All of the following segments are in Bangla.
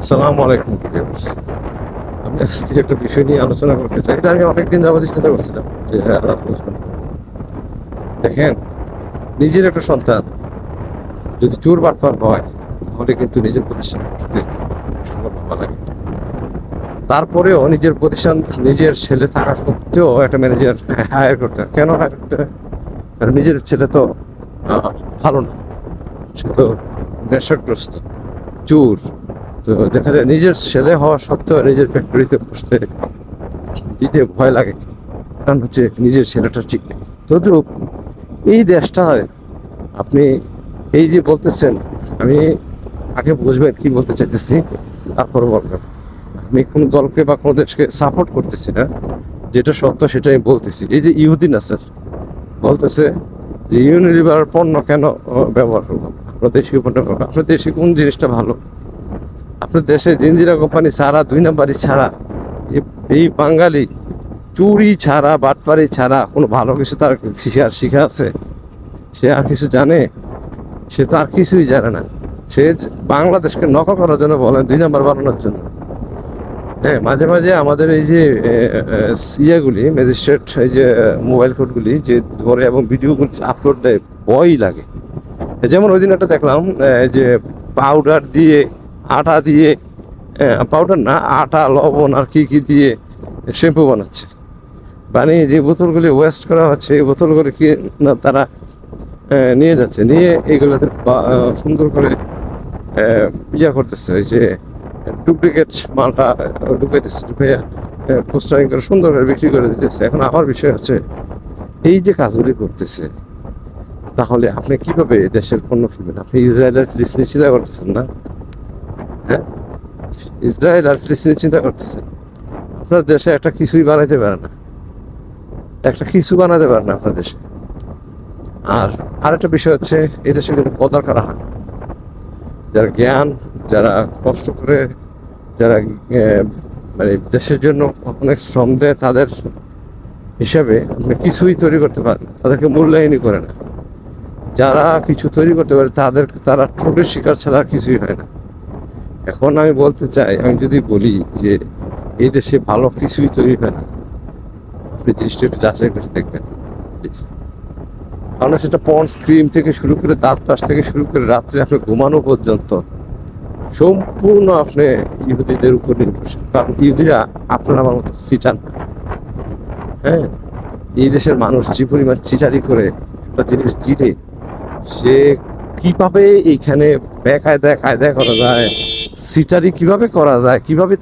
আসসালামু আলাইকুম ভিউয়ার্স আমি আজকে একটা বিষয় নিয়ে আলোচনা করতে চাই। এটা আমি অনেকদিন যাবত চিন্তা করছিলাম যে হ্যাঁ। দেখেন, নিজের একটা সন্তান যদি চোর বাটপার হয়, তাহলে কিন্তু নিজের প্রতিষ্ঠান করতে ভাবা লাগে। তারপরেও নিজের প্রতিষ্ঠান নিজের ছেলে থাকা সত্ত্বেও একটা ম্যানেজার হায়ার করতে হয়। কেন হায়ার করতে হয়? নিজের ছেলে তো ভালো না। সে তো নেশাগ্রস্ত, চোর। তো দেখা যায় নিজের ছেলে হওয়া সত্ত্বেও নিজের ফ্যাক্টরিতে বসতে দিতে ভয় লাগে। কারণ হচ্ছে নিজের ছেলেটা ঠিক নেই। তদ্রুপ এই দেশটায় আপনি এই যে বলতেছেন, আমি আগে বুঝবেন কি বলতে চাইতেছি, তারপর বলবেন। আমি কোনো দলকে বা কোনো দেশকে সাপোর্ট করতেছি না, যেটা সত্য সেটা আমি বলতেছি। এই যে ইহুদিন আছে বলতেছে যে, ইউনিলিভার পণ্য কেন ব্যবহার করব? দেশীয় পণ্য? আপনার দেশে কোন জিনিসটা ভালো? আপনার দেশে জিঞ্জিরা কোম্পানি ছাড়া, দুই নাম্বারই ছাড়া, এই বাঙালি চুরি ছাড়া, বাটপারি ছাড়া, কোনো ভালো কিছু তার শিখার শিখা আছে? সে আর কিছু জানে? সে তো আর কিছুই জানে না। সে বাংলাদেশকে নকল করার জন্য বলেন, দুই নাম্বার বানানোর জন্য। হ্যাঁ মাঝে মাঝে আমাদের এই যে ইয়েগুলি, ম্যাজিস্ট্রেট, এই যে, মোবাইল কোডগুলি যে ধরে এবং ভিডিওগুলি আপলোড দেয়, ভয়ই লাগে। যেমন ওই দিন একটা দেখলাম যে পাউডার দিয়ে আটা দিয়ে পাউডার না, আটা, লবণ আর কি কি দিয়ে শ্যাম্পু বানাচ্ছে। বানিয়ে যে বোতলগুলি ওয়েস্ট করা হচ্ছে, এই বোতলগুলি কি না তারা নিয়ে যাচ্ছে। নিয়ে এইগুলোতে সুন্দর করে ইয়া করতেছে যে ডুপ্লিকেট মালটা ঢুকাইতেছে, ঢুকাইয়া পোস্টারিং করে সুন্দর করে বিক্রি করে দিতেছে। এখন আমার বিষয় হচ্ছে, এই যে কাজগুলি করতেছে, তাহলে আপনি কীভাবে দেশের পণ্য কিনবেন? আপনি ইসরায়েল আর ফিলিস্তিনি চিন্তা করতেছেন না? হ্যাঁ? ইসরায়েল আর ফিলিস্তিনি চিন্তা করতেছেন আপনার দেশে একটা কিছুই বানাইতে পারে না। একটা কিছু বানাতে পারে না আপনার দেশে। আর আরেকটা বিষয় হচ্ছে, এই দেশে কিন্তু কদার করা হয় যারা জ্ঞান, যারা কষ্ট করে, যারা মানে দেশের জন্য অনেক শ্রম দেয়, তাদের হিসাবে আপনি কিছুই তৈরি করতে পারেন তাদেরকে মূল্যায়নই করে না। যারা কিছু তৈরি করতে পারে, তাদের, তারা ঠোঁটের শিকার ছাড়া কিছুই হয় না। এখন আমি বলতে চাই, আমি যদি বলি যে এই দেশে ভালো কিছুই তৈরি হয় না, আপনি জিনিসটা একটু যাচাই করে দেখবেন প্লিজ কারণ সেটা পন্স ক্রিম থেকে শুরু করে দাঁত পাশ থেকে শুরু করে রাত্রে আপনি ঘুমানো পর্যন্ত সম্পূর্ণ আপনি ইহুদিদের উপর নির্ভরশীল। কারণ ইহুদিরা আপনার আমার মতো সিটান না। হ্যাঁ? এই দেশের মানুষ যে পরিমাণ চিটারি করে একটা জিনিস দিলে সে কীভাবে এইখানে বেকায়দায় কায়দায় করা যায় সিটারি কীভাবে করা যায়, কীভাবে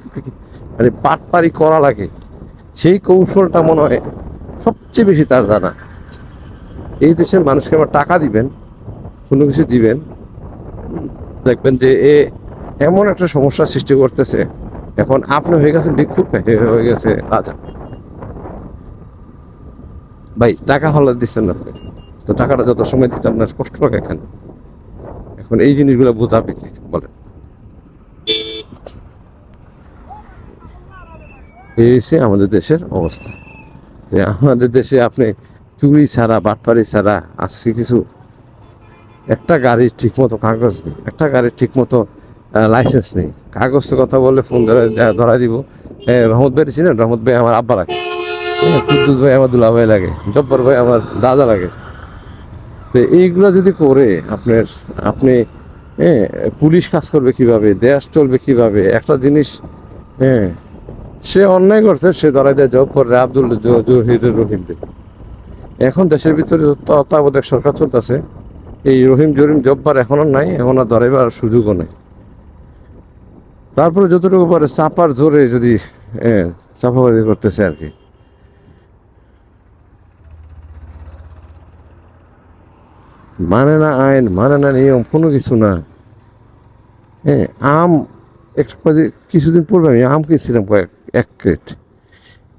মানে পাটপারি করা লাগে, সেই কৌশলটা মনে হয় সবচেয়ে বেশি তার জানা। এই দেশের মানুষকে আবার টাকা দিবেন, কোনো কিছু দিবেন, দেখবেন যে এ এমন একটা সমস্যা সৃষ্টি করতেছে, এখন আপনি হয়ে গেছেন এ হয়ে গেছে রাজা। ভাই, টাকা হলে দিচ্ছেন না আপনি, তো টাকাটা যত সময় দিতে আপনার কষ্ট লাগে কেন এখন এই জিনিসগুলো বোঝাবে কে, বলেন। এই আমাদের দেশের অবস্থা। যে আমাদের দেশে আপনি চুরি ছাড়া বাটপারি ছাড়া আজকে কিছু একটা গাড়ির ঠিক মতো কাগজ নেই একটা গাড়ির ঠিক মতো লাইসেন্স নেই। কাগজ তো কথা বললে ফোন ধরে ধরাই দিব। এ, রহমত ভাই ছিলেন? রহমত ভাই আমার আব্বা লাগে। হ্যাঁ, কুদ্দুস ভাই আমার দুলা ভাই লাগে। জব্বর ভাই আমার দাদা লাগে। তো এইগুলো যদি করে আপনার আপনি হ্যাঁ পুলিশ কাজ করবে কীভাবে? দেশ চলবে কীভাবে? একটা জিনিস হ্যাঁ সে অন্যায় করছে, সে ধরাই দেয় জব করে আব্দুল জ- জহিরুর রহিমকে এখন দেশের ভিতরে তত্ত্বাবধায়ক সরকার চলতেছে, এই রহিম জরিম জব্বার এখনও নাই, এখন আর ধরাইবার সুযোগও নেই। তারপরে যতটুকু পারে চাপার জোরে যদি চাপাবাজি করতেছে আর কি। মানে না আইন মানে না নিয়ম, কোনো কিছু না। হ্যাঁ আম, একটা কিছুদিন পূর্বে আমি আম কিনছিলাম কয়েক এক ক্রেট।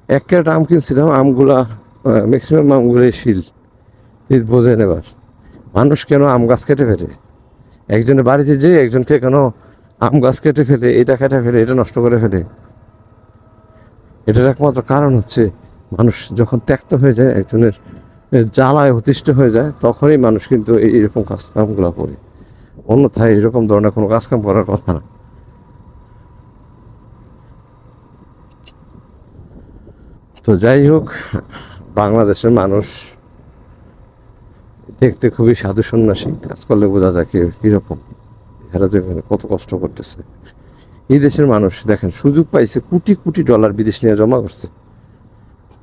এক ক্রেট আম কিনছিলাম, আমগুলা ম্যাক্সিমাম আমগুলোই শিল। বোঝেন এবার, মানুষ কেন আম গাছ কেটে ফেলে? একজনের বাড়িতে যে একজনকে কেন আম গাছ কেটে ফেলে, এটা কেটে ফেলে, এটা নষ্ট করে ফেলে? এটার একমাত্র কারণ হচ্ছে, মানুষ যখন ত্যক্ত হয়ে যায়, একজনের জ্বালায় অতিষ্ঠ হয়ে যায়, তখনই মানুষ কিন্তু এই কাজ কামগুলো করে। অন্যথায় এরকম ধরনের কোনো কাজকাম করার কথা না। তো যাই হোক, বাংলাদেশের মানুষ দেখতে খুবই সাধু সন্ন্যাসী। কাজ করলে বোঝা যায় কি কীরকম। এরা দেখেন কত কষ্ট করতেছে। এই দেশের মানুষ, দেখেন, সুযোগ পাইছে কোটি কোটি ডলার বিদেশ নিয়ে জমা করছে।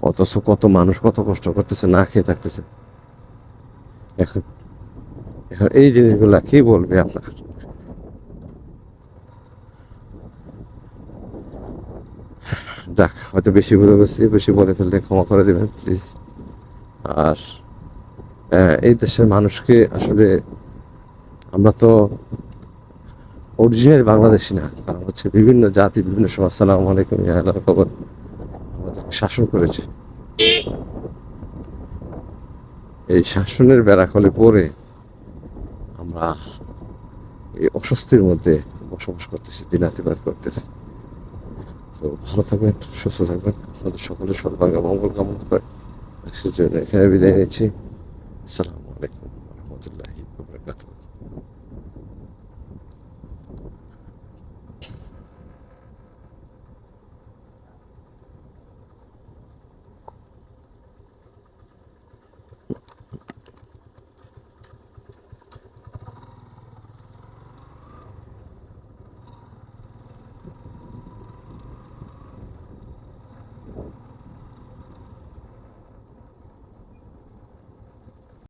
অথচ কত মানুষ কত কষ্ট করতেছে, না খেয়ে থাকতেছে। এখন এখন এই জিনিসগুলা কি বলবে আপনার? যাক হয়তো বেশি বলে গেছি বেশি বলে ফেললে ক্ষমা করে দেবেন প্লিজ আর আহ, এই দেশের মানুষকে আসলে আমরা তো অরিজিনাল বাংলাদেশি না কারণ হচ্ছে বিভিন্ন জাতি বিভিন্ন সমাজ। সালাম আলাইকুম ইয়া আল্লাহর খবর আমাদেরকে শাসন করেছে। এই শাসনের বেড়াকলে পরে আমরা এই অস্বস্তির মধ্যে বসবাস করতেছি দিনাতিবাদ করতেছি। তো ভালো থাকবেন, সুস্থ থাকবেন। আপনাদের সকলের সর্বাঙ্গ মঙ্গল কামনা করে আজকের জন্য এখানে বিদায় নিচ্ছি। সালাম।